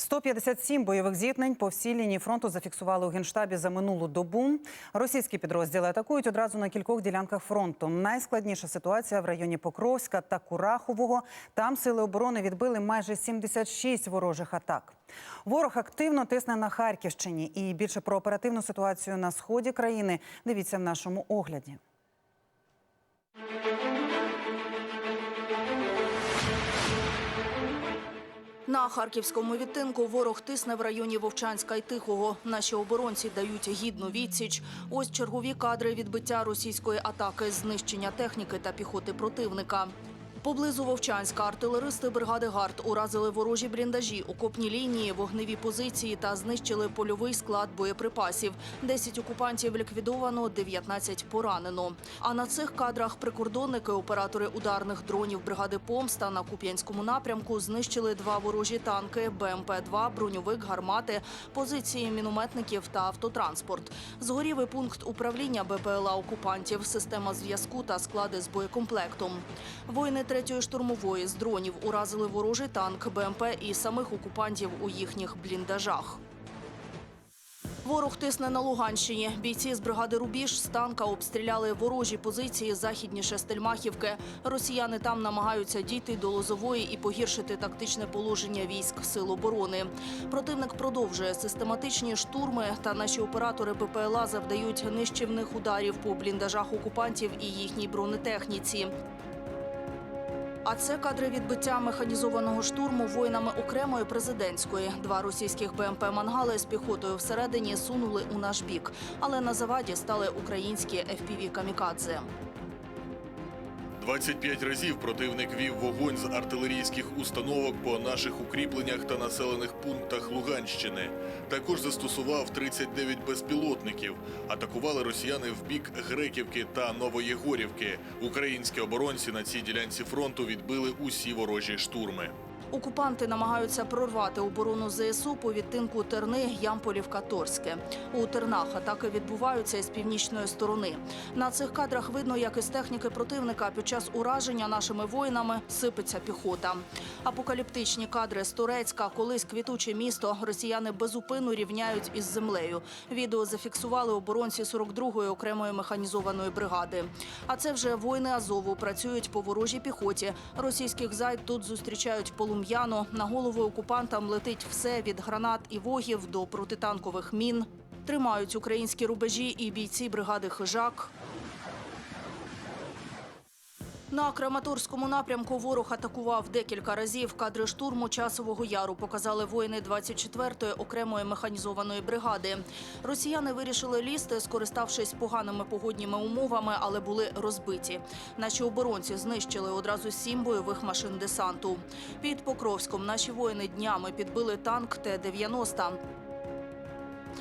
157 бойових зіткнень по всій лінії фронту зафіксували у генштабі за минулу добу. Російські підрозділи атакують одразу на кількох ділянках фронту. Найскладніша ситуація в районі Покровська та Курахового. Там сили оборони відбили майже 76 ворожих атак. Ворог активно тисне на Харківщині. І більше про оперативну ситуацію на сході країни дивіться в нашому огляді. На харківському відтинку ворог тисне в районі Вовчанська і Тихого. Наші оборонці дають гідну відсіч. Ось чергові кадри відбиття російської атаки, знищення техніки та піхоти противника. Поблизу Вовчанська артилеристи бригади ГАРД уразили ворожі бліндажі, окопні лінії, вогневі позиції та знищили польовий склад боєприпасів. 10 окупантів ліквідовано, 19 поранено. А на цих кадрах прикордонники, оператори ударних дронів бригади Помста на Куп'янському напрямку знищили два ворожі танки, БМП-2, броньовик, гармати, позиції мінометників та автотранспорт. Згорів і пункт управління БПЛА окупантів, система зв'язку та склади з боєкомплектом. Воїни третьої штурмової з дронів уразили ворожий танк, БМП і самих окупантів у їхніх бліндажах. Ворог тисне на Луганщині. Бійці з бригади Рубіж з танка обстріляли ворожі позиції західніше Стельмахівки. Росіяни там намагаються дійти до Лозової і погіршити тактичне положення військ сил оборони. Противник продовжує систематичні штурми, та наші оператори БПЛА завдають нищівних ударів по бліндажах окупантів і їхній бронетехніці. А це кадри відбиття механізованого штурму воїнами окремої президентської. Два російських БМП «Мангали» з піхотою всередині сунули у наш бік. Але на заваді стали українські fpv камікадзе 25 разів противник вів вогонь з артилерійських установок по наших укріпленнях та населених пунктах Луганщини. Також застосував 39 безпілотників. Атакували росіяни в бік Греківки та Новоєгорівки. Українські оборонці на цій ділянці фронту відбили усі ворожі штурми. Окупанти намагаються прорвати оборону ЗСУ по відтинку Терни, Ямполівка, Торське. У Тернах атаки відбуваються із північної сторони. На цих кадрах видно, як із техніки противника під час ураження нашими воїнами сипеться піхота. Апокаліптичні кадри з Турецька, колись квітуче місто, росіяни безупину рівняють із землею. Відео зафіксували оборонці 42-ї окремої механізованої бригади. А це вже воїни Азову працюють по ворожій піхоті. Російських зайд тут зустрічають полум'яно. На голову окупантам летить все від гранат і вогів до протитанкових мін. Тримають українські рубежі і бійці бригади Хижак. На Краматорському напрямку ворог атакував декілька разів. Кадри штурму часового яру показали воїни 24-ї окремої механізованої бригади. Росіяни вирішили лізти, скориставшись поганими погодніми умовами, але були розбиті. Наші оборонці знищили одразу сім бойових машин десанту. Під Покровськом наші воїни днями підбили танк Т-90.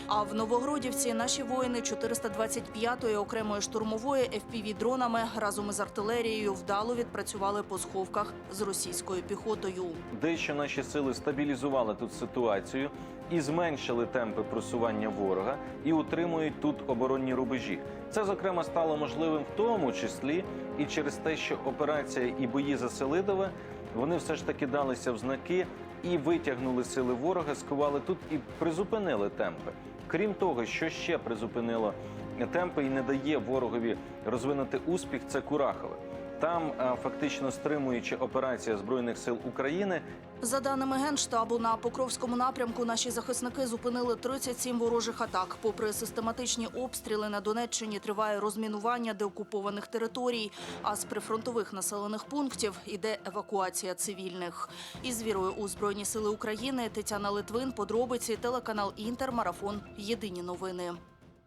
А в Новогродівці наші воїни 425-ї окремої штурмової FPV-дронами разом із артилерією вдало відпрацювали по сховках з російською піхотою. Дещо наші сили стабілізували тут ситуацію і зменшили темпи просування ворога і утримують тут оборонні рубежі. Це зокрема стало можливим в тому числі і через те, що операція і бої за Селидове вони все ж таки далися в знаки і витягнули сили ворога, скували тут і призупинили темпи. Крім того, що ще призупинило темпи і не дає ворогові розвинути успіх, це Курахове. Там фактично стримуючи операція збройних сил України, За даними Генштабу, на Покровському напрямку наші захисники зупинили 37 ворожих атак. Попри систематичні обстріли на Донеччині триває розмінування деокупованих територій, а з прифронтових населених пунктів іде евакуація цивільних. Із вірою у Збройні сили України Тетяна Литвин, подробиці, телеканал Інтер, марафон. Єдині новини.